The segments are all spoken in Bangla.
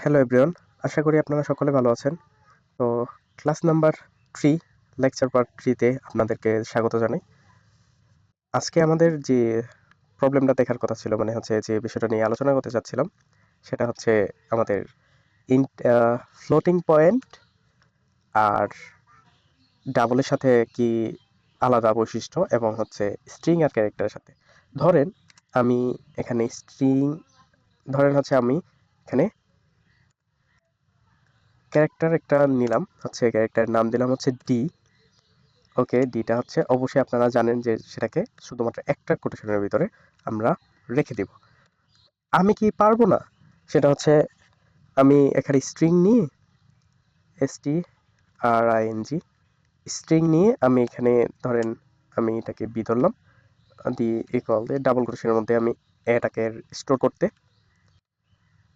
হ্যালো এভরিওয়ান আশা করি আপনারা সকলে ভালো আছেন। তো class number three lecture part থ্রিতে আপনাদেরকে স্বাগত জানাই। আজকে আমাদের যে প্রবলেমটা দেখার কথা ছিল মানে হচ্ছে যে বিষয়টা নিয়ে আলোচনা করতে চাচ্ছিলাম, সেটা হচ্ছে আমাদের ইন ফ্লোটিং পয়েন্ট আর ডাবলের সাথে কি আলাদা বৈশিষ্ট্য এবং হচ্ছে স্ট্রিং আর ক্যারেক্টারের সাথে। ধরেন, আমি এখানে স্ট্রিং ধরেন হচ্ছে আমি এখানে ক্যারেক্টার একটা নিলাম, হচ্ছে ক্যারেক্টারের নাম দিলাম হচ্ছে ডি। ওকে, ডিটা হচ্ছে অবশ্যই আপনারা জানেন যে সেটাকে শুধুমাত্র একটা কোটেশনের ভিতরে আমরা রেখে দিব। আমি কি পারব না? সেটা হচ্ছে আমি এখানে স্ট্রিং নিয়ে S T R I N G string নিয়ে আমি এখানে ধরেন আমি এটাকে বি ধরলাম, দিয়ে ইকুয়াল দিয়ে ডাবল কোটেশনের মধ্যে আমি এটাকে স্টোর করতে।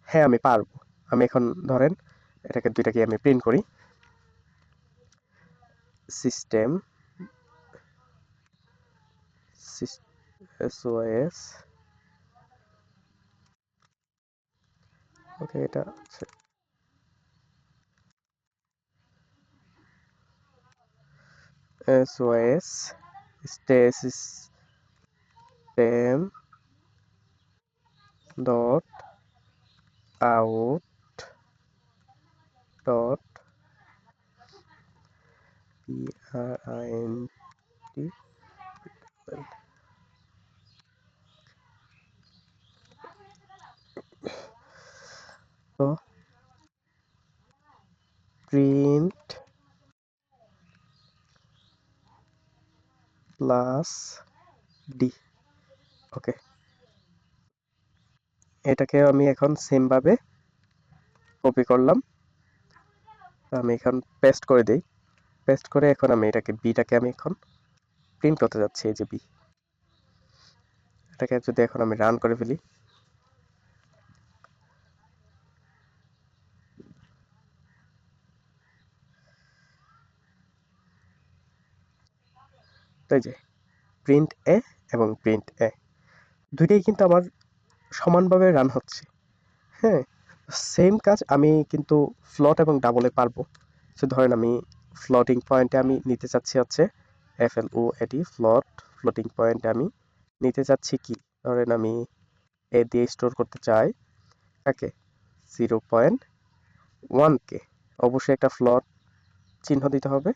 হ্যাঁ আমি পারব। আমি এখন ধরেন এটাকে দুইটাকে আমি প্রিন্ট করি। সিস্টেম এসওএস ওকে এটা SOS system dot out dot t. তো প্রিন্ট প্লাস ডি ওকে এটাকে আমি এখন সেমভাবে কপি করলাম। আমি এখন পেস্ট করে দিই। পেস্ট করে এখন আমি এটাকে বিটাকে আমি এখন প্রিন্ট করতে যাচ্ছি এই যে বি এটাকে যদি এখন আমি রান করে ফেলি। তাই যে প্রিন্ট এ এবং প্রিন্ট এ দুইটাই কিন্তু আমার সমানভাবে রান হচ্ছে। হ্যাঁ? সেম কাজ, আমি কিন্তু ফ্লট এবং ডাবলে পারব। সে ধরেন আমি ফ্লটিং পয়েন্টে আমি নিতে চাচ্ছি হচ্ছে এফ এল ও এটি ফ্লট ফ্লোটিং পয়েন্টে আমি নিতে চাচ্ছি কি? ধরেন আমি এ দিয়ে স্টোর করতে চাই তাকে জিরো পয়েন্ট ওয়ান কে অবশ্যই একটা ফ্লট চিহ্ন দিতে হবে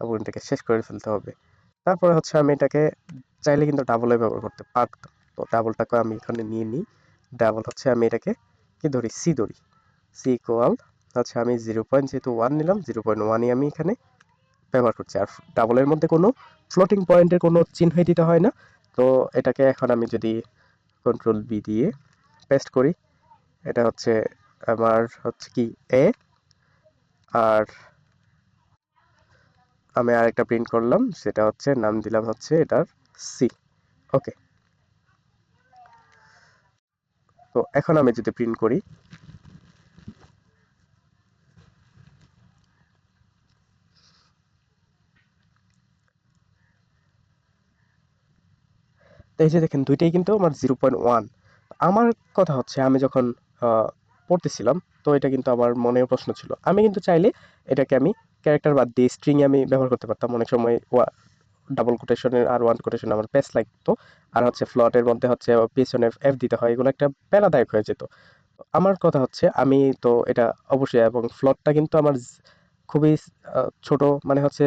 এবং এটাকে শেষ করে ফেলতে হবে। তারপরে হচ্ছে আমি এটাকে চাইলে কিন্তু ডাবলে ব্যবহার করতে পারতাম। তো ডাবলটাকে আমি এখানে নিয়ে নিই। ডাবল হচ্ছে আমি এটাকে কি ধরি? সি ধরি। সি ইকুয়াল আচ্ছা আমি জিরো পয়েন্ট যেহেতু ওয়ান নিলাম জিরো পয়েন্ট ওয়ানই আমি এখানে ব্যবহার করছি। আর ডাবলের মধ্যে কোনো ফ্লোটিং পয়েন্টের কোনো চিহ্নই দিতে হয় না। তো এটাকে এখন আমি যদি কন্ট্রোল বি দিয়ে পেস্ট করি, এটা হচ্ছে আমার হচ্ছে কি এ আর আমি আরেকটা প্রিন্ট করলাম, সেটা হচ্ছে, নাম দিলাম হচ্ছে এটার সি ওকে তো এখন আমি যদি প্রিন্ট করি এই যে দেখেন দুইটাই কিন্তু আমার জিরো পয়েন্ট ওয়ান আমার কথা হচ্ছে, আমি যখন পড়তেছিলাম, তো এটা কিন্তু আমার মনে প্রশ্ন ছিল। আমি কিন্তু চাইলে এটাকে আমি ক্যারেক্টার বাদ দিয়ে স্ট্রিং আমি ব্যবহার করতে পারতাম। অনেক সময় ডাবল কোটেশনের আর ওয়ান কোটেশন আমার পেস লাগতো। আর হচ্ছে ফ্লটের মধ্যে হচ্ছে পিছনে এফ দিতে হয়, এগুলো একটা প্যারাদায়ক হয়ে যেত। আমার কথা হচ্ছে, আমি তো এটা অবশ্যই, এবং ফ্লটটা কিন্তু আমার খুবই ছোট মানে হচ্ছে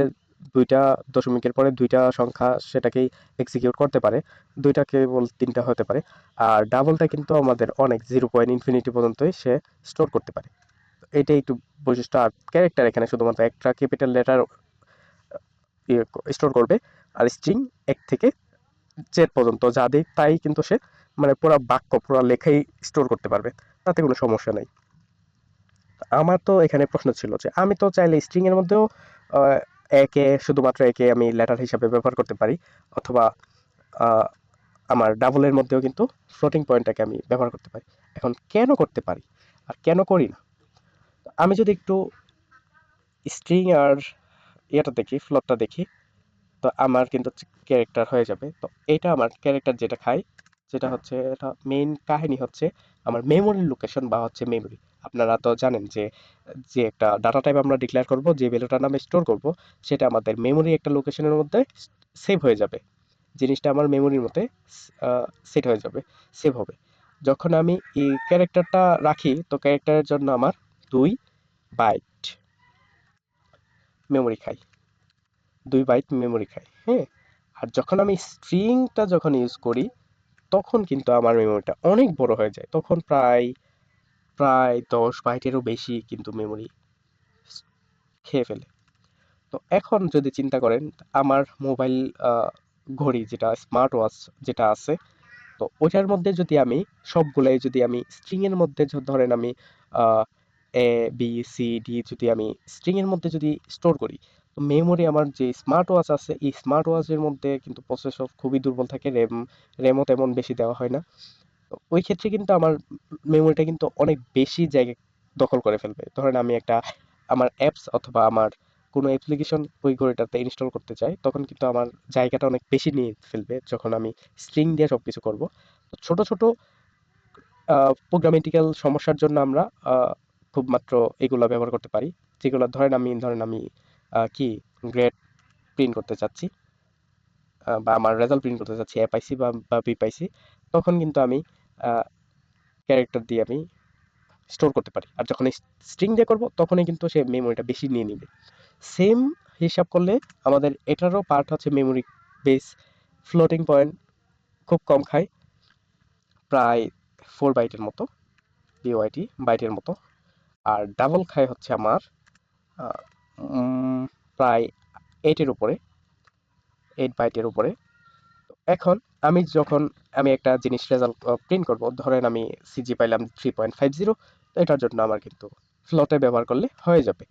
দুইটা দশমিকের পরে দুইটা সংখ্যা সেটাকেই এক্সিকিউট করতে পারে। দুইটা কেবল তিনটা হতে পারে। আর ডাবলটা কিন্তু আমাদের অনেক জিরো পয়েন্ট ইনফিনিটি পর্যন্তই সে স্টোর করতে পারে। এটাই একটু বৈশিষ্ট্য। আর ক্যারেক্টার এখানে শুধুমাত্র একটা ক্যাপিটাল লেটার স্টোর করবে আর স্ট্রিং এক থেকে জেড পর্যন্ত যা দিই তাই কিন্তু সে মানে পুরো বাক্য, পুরো লেখাই স্টোর করতে পারবে। তাতে কোনো সমস্যা নেই। আমার তো এখানে প্রশ্ন ছিল যে আমি তো চাইলে স্ট্রিংয়ের মধ্যেও একে, শুধুমাত্র একে আমি লেটার হিসাবে ব্যবহার করতে পারি। অথবা আমার ডাবলের মধ্যেও কিন্তু ফ্লোটিং পয়েন্টটাকে আমি ব্যবহার করতে পারি। এখন কেন করতে পারি? আর কেন করি না? আমি যদি একটু স্ট্রিং আর ইয়েটা দেখি ফ্লোটটা দেখি, তো আমার কিন্তু ক্যারেক্টার হয়ে যাবে। তো এটা আমার ক্যারেক্টার যেটা খাই, যেটা হচ্ছে এটা মেইন কাহিনী হচ্ছে আমার মেমোরি লোকেশন বা হচ্ছে মেমোরি আপনারা তো জানেন যে যে একটা ডাটা টাইপ আমরা ডিক্লেয়ার করব, যে ভ্যালুটার নামে স্টোর করব, সেটা আমাদের মেমোরি একটা লোকেশনের মধ্যে সেভ হয়ে যাবে। জিনিসটা আমার মেমোরির মধ্যে সেট হয়ে যাবে সেভ হবে। যখন আমি এই ক্যারেক্টারটা রাখি, তো ক্যারেক্টারের জন্য আমার দুই বাইট মেমোরি খাই। দুই বাইট মেমোরি খাই হ্যাঁ? আর যখন আমি স্ট্রিংটা যখন ইউজ করি, তখন কিন্তু আমার মেমোরিটা অনেক বড় হয়ে যায়। তখন প্রায় প্রায় দশ বাইটেরও বেশি কিন্তু মেমোরি খেয়ে ফেলে। তো এখন যদি চিন্তা করেন, আমার মোবাইল ঘড়ি যেটা স্মার্ট ওয়াচ যেটা আছে, তো ওইটার মধ্যে যদি আমি, সবগুলাই যদি আমি স্ট্রিংয়ের মধ্যে ধরেন আমি এ বি সি ডি যদি আমি স্ট্রিংয়ের মধ্যে যদি স্টোর করি, তো মেমোরি আমার যে স্মার্ট ওয়াচ আছে, এই স্মার্ট ওয়াচের মধ্যে কিন্তু প্রসেসর খুবই দুর্বল থাকে র্যাম র্যামও তেমন বেশি দেওয়া হয় না। ওই ক্ষেত্রে কিন্তু আমার মেমোরিটা কিন্তু অনেক বেশি জায়গা দখল করে ফেলবে। ধরেন আমি একটা আমার অ্যাপস অথবা আমার কোনো অ্যাপ্লিকেশন ওই ঘড়িটাতে ইনস্টল করতে চাই, তখন কিন্তু আমার জায়গাটা অনেক বেশি নিয়ে ফেলবে যখন আমি স্ট্রিং দিয়ে সব কিছু করব ছোট ছোট প্রোগ্রামেটিক্যাল সমস্যার জন্য আমরা খুব মাত্র এগুলো ব্যবহার করতে পারি। যেগুলো ধরেন আমি ধরেন আমি কি গ্রেড প্রিন্ট করতে চাচ্ছি বা আমার রেজাল্ট প্রিন্ট করতে চাচ্ছি এ পাইছি বা বা পাইছি, তখন কিন্তু আমি ক্যারেক্টার দিয়ে আমি স্টোর করতে পারি। আর যখন স্ট্রিং দিয়ে করব, তখনই কিন্তু সে মেমোরিটা বেশি নিয়ে নেবে। সেম হিসাব করলে আমাদের এটারও পার্ট হচ্ছে মেমোরি বেস ফ্লোটিং পয়েন্ট খুব কম খায়, প্রায় ফোর বাইটের মতো বিওয়াইটি বাইটের মতো। আর ডাবল খায় হচ্ছে আমার প্রায় এইটের উপরে এইট বাইটের উপরে। এখন আমি যখন আমি একটা জিনিস রেজাল্ট প্রিন্ট করব, ধরেন আমি সিজি পাইলাম থ্রি পয়েন্ট ফাইভ জিরো এটার জন্য আমার কিন্তু ফ্লটে ব্যবহার করলে হয়ে যাবে।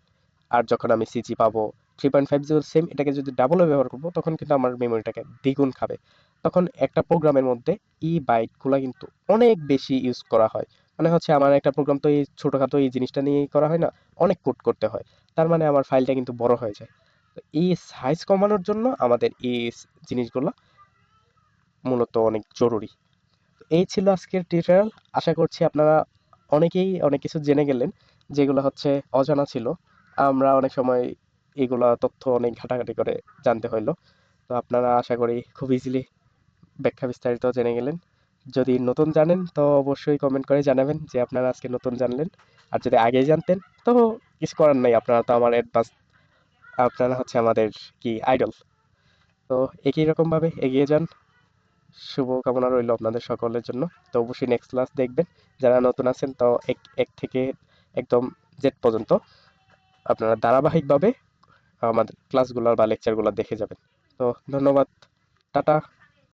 আর যখন আমি সিজি পাবো three point five zero same এটাকে যদি ডাবলও ব্যবহার করব, তখন কিন্তু আমার মেমোরিটাকে দ্বিগুণ খাবে। তখন একটা প্রোগ্রামের মধ্যে ই বাইটগুলো কিন্তু অনেক বেশি ইউজ করা হয়। মানে হচ্ছে আমার একটা প্রোগ্রাম তো এই ছোটোখাটো এই জিনিসটা নিয়েই করা হয় না, অনেক কোড করতে হয়। তার মানে আমার ফাইলটা কিন্তু বড় হয়ে যায়। তো এই সাইজ কমানোর জন্য আমাদের এই জিনিসগুলো মূলত অনেক জরুরি। এই ছিল আজকের টিউটোরিয়াল আশা করছি আপনারা অনেকেই অনেক কিছু জেনে গেলেন, যেগুলো হচ্ছে অজানা ছিল। আমরা অনেক সময় এগুলা তথ্য অনেক ঘাটাঘাটি করে জানতে হইল। তো আপনারা আশা করি খুব ইজিলি ব্যাখ্যা বিস্তারিত জেনে গেলেন। যদি নতুন জানেন, তো অবশ্যই কমেন্ট করে জানাবেন যে আপনারা আজকে নতুন জানলেন। আর যদি আগেই জানতেন, তো কিছু করার নাই, আপনারা তো আমার অ্যাডভান্স আপনারা হচ্ছে আমাদের কি আইডল তো একই রকমভাবে এগিয়ে যান। শুভ কামনা রইল আপনাদের সকলের জন্য। তো অবশ্যই নেক্সট ক্লাস দেখবেন। যারা নতুন আছেন, তো এক এক থেকে একদম জেড পর্যন্ত আপনারা ধারাবাহিকভাবে আমাদের ক্লাসগুলো বা লেকচারগুলো দেখে যাবেন। তো ধন্যবাদ। টাটা।